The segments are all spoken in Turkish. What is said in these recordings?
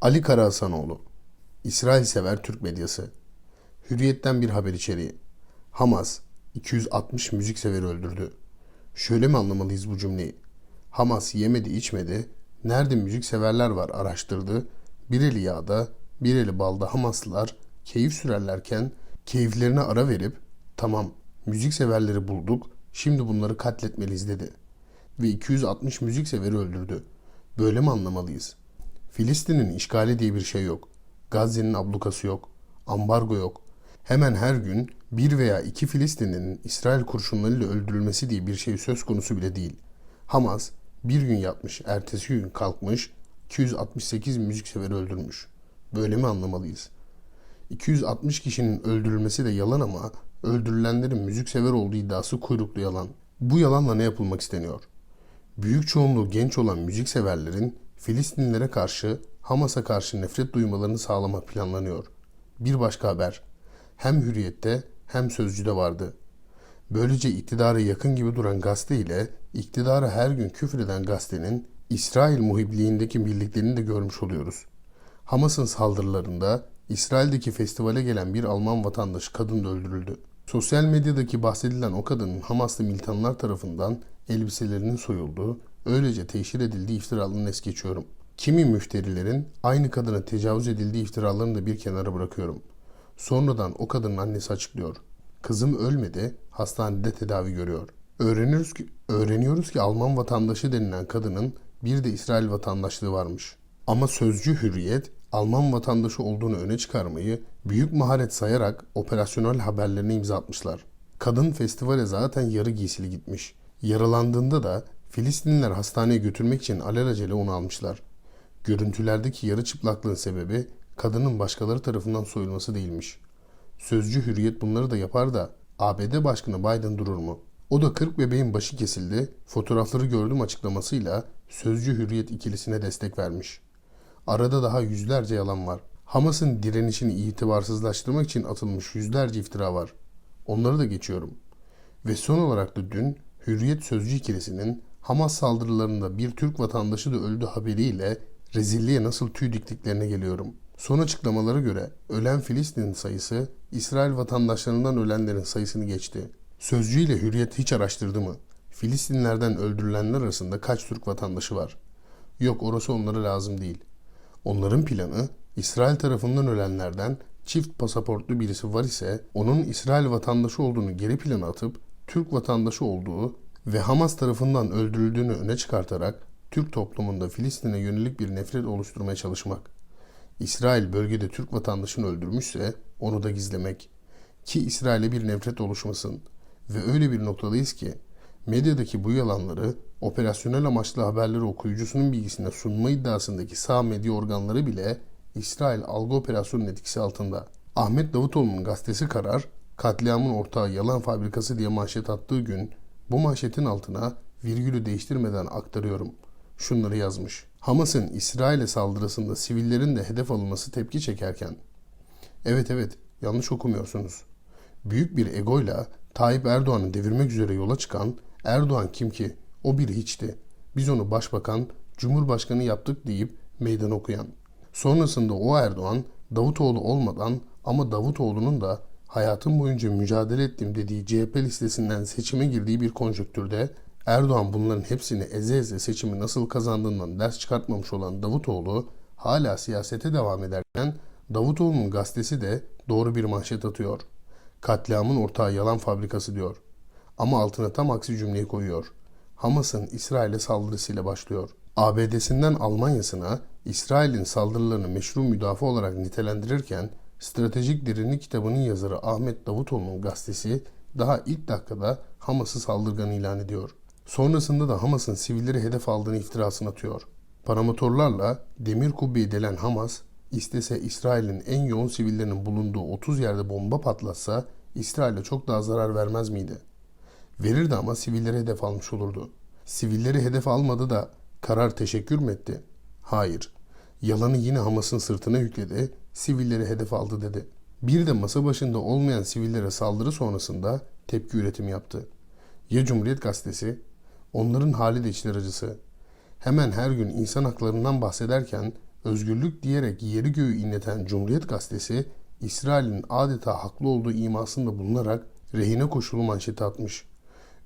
Ali Karahasanoğlu İsrail sever Türk medyası Hürriyetten bir haber içeriği Hamas 260 müzikseveri öldürdü. Şöyle mi anlamalıyız bu cümleyi? Hamas yemedi içmedi, nerede müzikseverler var araştırdı, bir eli yağda, bir eli balda Hamaslılar keyif sürerlerken keyiflerine ara verip tamam müzikseverleri bulduk, şimdi bunları katletmeliyiz dedi. Ve 260 müzikseveri öldürdü. Böyle mi anlamalıyız? Filistin'in işgali diye bir şey yok. Gazze'nin ablukası yok. Ambargo yok. Hemen her gün bir veya iki Filistin'in İsrail kurşunlarıyla öldürülmesi diye bir şey söz konusu bile değil. Hamas bir gün yatmış, ertesi gün kalkmış, 268 müzikseveri öldürmüş. Böyle mi anlamalıyız? 260 kişinin öldürülmesi de yalan ama öldürülenlerin müziksever olduğu iddiası kuyruklu yalan. Bu yalanla ne yapılmak isteniyor? Büyük çoğunluğu genç olan müzikseverlerin Filistinlilere karşı Hamas'a karşı nefret duymalarını sağlamak planlanıyor. Bir başka haber hem hürriyette hem sözcüde vardı. Böylece iktidara yakın gibi duran gazete ile iktidara her gün küfreden gazetenin İsrail muhibliğindeki birliklerini de görmüş oluyoruz. Hamas'ın saldırılarında İsrail'deki festivale gelen bir Alman vatandaş kadın öldürüldü. Sosyal medyadaki bahsedilen o kadının Hamaslı militanlar tarafından elbiselerinin soyulduğu, öylece teşhir edildiği iftiralarını es geçiyorum. Kimi müfterilerin aynı kadına tecavüz edildiği iftiralarını da bir kenara bırakıyorum. Sonradan o kadının annesi açıklıyor. Kızım ölmedi, hastanede tedavi görüyor. Öğreniyoruz ki, öğreniyoruz ki Alman vatandaşı denilen kadının bir de İsrail vatandaşlığı varmış. Ama sözcü hürriyet Alman vatandaşı olduğunu öne çıkarmayı büyük maharet sayarak operasyonel haberlerine imza atmışlar. Kadın festivale zaten yarı giysili gitmiş. Yaralandığında da Filistinliler hastaneye götürmek için alelacele onu almışlar. Görüntülerdeki yarı çıplaklığın sebebi kadının başkaları tarafından soyulması değilmiş. Sözcü Hürriyet bunları da yapar da ABD Başkanı Biden durur mu? O da 40 bebeğin başı kesildi, fotoğrafları gördüm açıklamasıyla Sözcü Hürriyet ikilisine destek vermiş. Arada daha yüzlerce yalan var. Hamas'ın direnişini itibarsızlaştırmak için atılmış yüzlerce iftira var. Onları da geçiyorum. Ve son olarak da dün Hürriyet Sözcü ikilisinin Hamas saldırılarında bir Türk vatandaşı da öldü haberiyle rezilliğe nasıl tüy diktiklerine geliyorum. Son açıklamalara göre ölen Filistin sayısı İsrail vatandaşlarından ölenlerin sayısını geçti. Sözcü ile Hürriyet hiç araştırdı mı? Filistinlerden öldürülenler arasında kaç Türk vatandaşı var? Yok orası onlara lazım değil. Onların planı İsrail tarafından ölenlerden çift pasaportlu birisi var ise onun İsrail vatandaşı olduğunu geri plana atıp Türk vatandaşı olduğu ve Hamas tarafından öldürüldüğünü öne çıkartarak Türk toplumunda Filistin'e yönelik bir nefret oluşturmaya çalışmak. İsrail bölgede Türk vatandaşını öldürmüşse onu da gizlemek. Ki İsrail'e bir nefret oluşmasın. Ve öyle bir noktadayız ki medyadaki bu yalanları operasyonel amaçlı haberleri okuyucusunun bilgisine sunma iddiasındaki sağ medya organları bile İsrail algı operasyonunun etkisi altında. Ahmet Davutoğlu'nun gazetesi Karar, katliamın ortağı yalan fabrikası diye manşet attığı gün bu manşetin altına virgülü değiştirmeden aktarıyorum. Şunları yazmış. Hamas'ın İsrail'e saldırısında sivillerin de hedef alınması tepki çekerken. Evet evet yanlış okumuyorsunuz. Büyük bir egoyla Tayyip Erdoğan'ı devirmek üzere yola çıkan Erdoğan kim ki? O bir hiçti. Biz onu başbakan, cumhurbaşkanı yaptık deyip meydan okuyan. Sonrasında o Erdoğan Davutoğlu olmadan ama Davutoğlu'nun da hayatım boyunca mücadele ettim dediği CHP listesinden seçime girdiği bir konjöktürde Erdoğan bunların hepsini eze eze seçimi nasıl kazandığından ders çıkartmamış olan Davutoğlu hala siyasete devam ederken Davutoğlu'nun gazetesi de doğru bir manşet atıyor. Katliamın ortağı yalan fabrikası diyor. Ama altına tam aksi cümleyi koyuyor. Hamas'ın İsrail'e saldırısıyla başlıyor. ABD'sinden Almanya'sına İsrail'in saldırılarını meşru müdafaa olarak nitelendirirken Stratejik Derinlik kitabının yazarı Ahmet Davutoğlu'nun gazetesi daha ilk dakikada Hamas'ı saldırgan ilan ediyor. Sonrasında da Hamas'ın sivilleri hedef aldığını iftirasını atıyor. Paramotorlarla demir kubbeyi delen Hamas, istese İsrail'in en yoğun sivillerinin bulunduğu 30 yerde bomba patlatsa İsrail'e çok daha zarar vermez miydi? Verirdi ama sivilleri hedef almış olurdu. Sivilleri hedef almadı da karar teşekkür mü etti? Hayır. Yalanı yine Hamas'ın sırtına yükledi, sivilleri hedef aldı dedi. Bir de masa başında olmayan sivillere saldırı sonrasında tepki üretimi yaptı. Ya Cumhuriyet Gazetesi? Onların hali de içler acısı. Hemen her gün insan haklarından bahsederken özgürlük diyerek yeri göğü inleten Cumhuriyet Gazetesi, İsrail'in adeta haklı olduğu imasında bulunarak rehine koşulu manşeti atmış.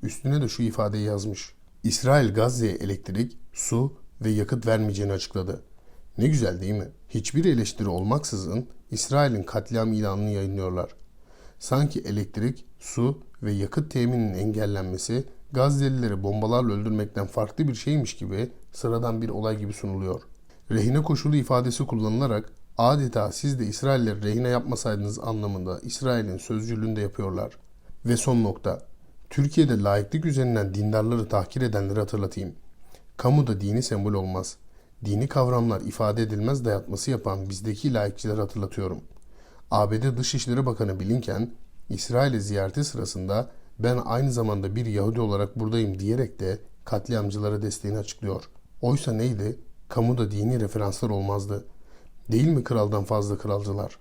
Üstüne de şu ifadeyi yazmış. İsrail Gazze'ye elektrik, su ve yakıt vermeyeceğini açıkladı. Ne güzel değil mi? Hiçbir eleştiri olmaksızın İsrail'in katliam ilanını yayınlıyorlar. Sanki elektrik, su ve yakıt temininin engellenmesi Gazze'lileri bombalarla öldürmekten farklı bir şeymiş gibi sıradan bir olay gibi sunuluyor. Rehine koşulu ifadesi kullanılarak adeta siz de İsrailleri rehine yapmasaydınız anlamında İsrail'in sözcülüğünde yapıyorlar. Ve son nokta. Türkiye'de laiklik üzerinden dindarları tahkir edenleri hatırlatayım. Kamuda dini sembol olmaz. Dini kavramlar ifade edilmez dayatması yapan bizdeki laikçileri hatırlatıyorum. ABD Dışişleri Bakanı Blinken, İsrail'i ziyareti sırasında ben aynı zamanda bir Yahudi olarak buradayım diyerek de katliamcılara desteğini açıklıyor. Oysa neydi? Kamuda dini referanslar olmazdı. Değil mi kraldan fazla kralcılar?